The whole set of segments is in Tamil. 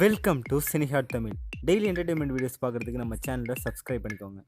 Welcome to Cinehot Tamil daily entertainment videos பார்க்குறதுக்கு நம்ம சேனலை சப்ஸ்கிரைப் பண்ணிக்கோங்க.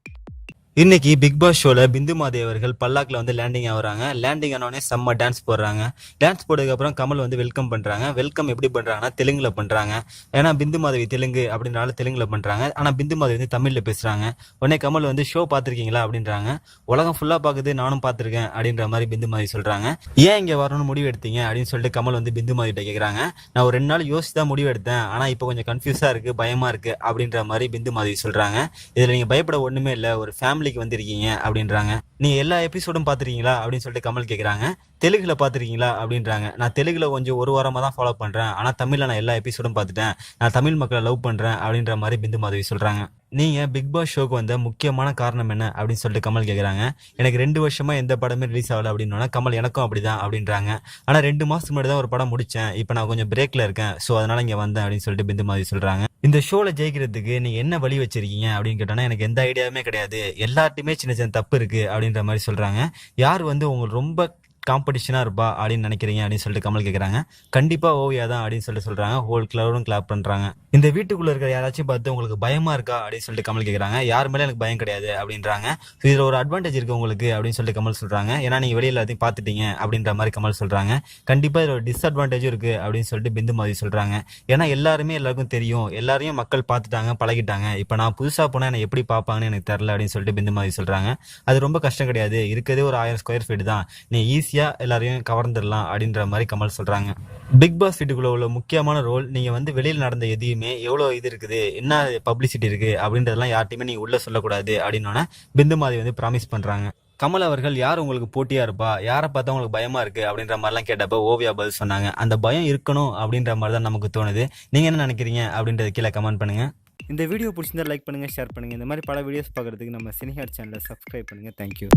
இன்னைக்கு பிக் பாஸ் ஷோல பிந்து மாதேவி அவர்கள் பல்லாக்கில் வந்து லேண்டிங் ஆகுறாங்க லேண்டிங் ஆனோடனே செம்ம டான்ஸ் போடுறாங்க. டான்ஸ் போட்டதுக்கப்புறம் கமல் வந்து வெல்கம் பண்ணுறாங்க வெல்கம் எப்படி பண்ணுறாங்கன்னா தெலுங்குல பண்ணுறாங்க ஏன்னா பிந்து மாதேவி தெலுங்கு அப்படின்றனால தெலுங்குல பண்ணுறாங்க ஆனால் பிந்து மாதேவி வந்து தமிழில் பேசுகிறாங்க உடனே கமல் வந்து ஷோ பார்த்துருக்கீங்களா? அப்படின்றாங்க. உலகம் ஃபுல்லாக பார்க்குது நானும் பார்த்துருக்கேன் அப்படின்ற மாதிரி பிந்து மாதவி சொல்கிறாங்க ஏன் இங்கே வரணும்னு முடிவு எடுத்தீங்க? அப்படின்னு சொல்லிட்டு கமல் வந்து பிந்து மாதவிட்ட கேட்குறாங்க நான் ஒரு ரெண்டு நாள் யோசிச்சு தான் முடிவு எடுத்தேன். ஆனால் இப்போ கொஞ்சம் கன்ஃபியூஸாக இருக்குது பயமாக இருக்குது அப்படின்ற மாதிரி பிந்து மாதவி சொல்கிறாங்க இதில் நீங்கள் பயப்பட ஒன்றுமே இல்லை. ஒரு ஃபேமிலி ஃபேமிலிக்கு வந்திருக்கீங்க அப்படின்றாங்க. நீ எல்லா எபிசோடும் பார்த்துருக்கீங்களா அப்படின்னு சொல்லிட்டு கமல் கேட்குறாங்க தெலுங்குல பார்த்துருக்கீங்களா அப்படின்றாங்க. நான் தெலுங்குல கொஞ்சம் ஒரு வாரமா தான் ஃபாலோ பண்றேன். ஆனா தமிழ்ல நான் எல்லா எபிசோடும் பார்த்துட்டேன். நான் தமிழ் மக்களை லவ் பண்றேன் அப்படின்ற மாதிரி பிந்து மாதவி சொல்றாங்க. நீங்க பிக் பாஸ் ஷோக்கு வந்த முக்கியமான காரணம் என்ன அப்படின்னு சொல்லிட்டு கமல் கேட்குறாங்க எனக்கு ரெண்டு வருஷமா எந்த படமே ரிலீஸ் ஆகல அப்படின்னா கமல் எனக்கும் அப்படிதான் அப்படின்றாங்க. ஆனா ரெண்டு மாசத்துக்கு முன்னாடி தான் ஒரு படம் முடிச்சேன். இப்போ நான் கொஞ்சம் பிரேக்ல இருக்கேன். ஸோ அதனால இங்க வந்தேன் அப்படின்னு சொல்லிட்டு பிந்து மாதிரி சொல்றாங்க. இந்த ஷோல ஜெயிக்கிறதுக்கு நீங்க என்ன வழி வச்சிருக்கீங்க அப்படின்னு கேட்டோன்னா எனக்கு எந்த ஐடியாவுமே கிடையாது. எல்லார்ட்டையுமே சின்ன சின்ன தப்பு இருக்கு அப்படின்ற மாதிரி சொல்றாங்க. யார் வந்து உங்களுக்கு ரொம்ப காம்படிஷனாக இருப்பா அப்படின்னு நினைக்கிறீங்க அப்படின்னு சொல்லிட்டு கமல் கேட்குறாங்க கண்டிப்பாக ஓவியா தான் அப்படின்னு சொல்லிட்டு சொல்கிறாங்க ஹோல் கிளவரும் கிளாப் பண்ணுறாங்க இந்த வீட்டுக்குள்ளே இருக்கிற யாராச்சும் பார்த்து உங்களுக்கு பயமாக இருக்கா அப்படின்னு சொல்லிட்டு கமல் கேட்குறாங்க யார் மேலே எனக்கு பயம் கிடையாது அப்படின்றாங்க. இதில் ஒரு அட்வான்டேஜ் இருக்கு உங்களுக்கு அப்படின்னு சொல்லிட்டு கமல் சொல்கிறாங்க ஏன்னா நீங்கள் வெளியில் எல்லாத்தையும் பார்த்துட்டீங்க அப்படின்ற மாதிரி கமல் சொல்கிறாங்க கண்டிப்பாக இதில் ஒரு டிஸ்அட்வான்டேஜும் இருக்குது அப்படின்னு சொல்லிட்டு பிந்து மாதிரி சொல்கிறாங்க ஏன்னா எல்லாருமே எல்லாருக்கும் தெரியும். எல்லாரையும் மக்கள் பார்த்துட்டாங்க பழகிட்டாங்க. இப்போ நான் புதுசாக போனால் என்னை எப்படி பார்ப்பாங்கன்னு எனக்கு தெரில அப்படின்னு சொல்லிட்டு பிந்து மாதிரி சொல்கிறாங்க அது ரொம்ப கஷ்டம் கிடையாது. இருக்கிறதே ஒரு ஆயிரம் ஸ்கொயர் ஃபீட் தான். நீ ஈஸியாக எல்லாரையும் கவர்ந்துடலாம் அப்படின்ற மாதிரி கமல் சொல்கிறாங்க பிக் பாஸ் வீட்டுக்குள்ள உள்ள முக்கியமான ரோல் நீங்கள் வந்து வெளியில் நடந்த எதையுமே எவ்வளோ இது இருக்குது என்ன பப்ளிசிட்டி இருக்குது அப்படின்றதெல்லாம் யார்ட்டையுமே நீங்கள் உள்ளே சொல்லக்கூடாது அப்படின்னோடனே பிந்து மாதிரி வந்து ப்ராமிஸ் பண்ணுறாங்க கமல் அவர்கள் யார் உங்களுக்கு போட்டியாக இருப்பா? யாரை பார்த்தா உங்களுக்கு பயமாக இருக்குது அப்படின்ற மாதிரிலாம் கேட்டப்போ ஓவியா பதில் சொன்னாங்க. அந்த பயம் இருக்கணும் அப்படின்ற மாதிரி தான் நமக்கு தோணுது. நீங்கள் என்ன நினைக்கிறீங்க அப்படின்றத கீழே கமெண்ட் பண்ணுங்கள் இந்த வீடியோ பிடிச்சிருந்தா லைக் பண்ணுங்கள் ஷேர் பண்ணுங்கள் இந்த மாதிரி பல வீடியோஸ் பார்க்குறதுக்கு நம்ம சினிஹாட் சேனலை சப்ஸ்கிரைப் பண்ணுங்கள் தேங்க்யூ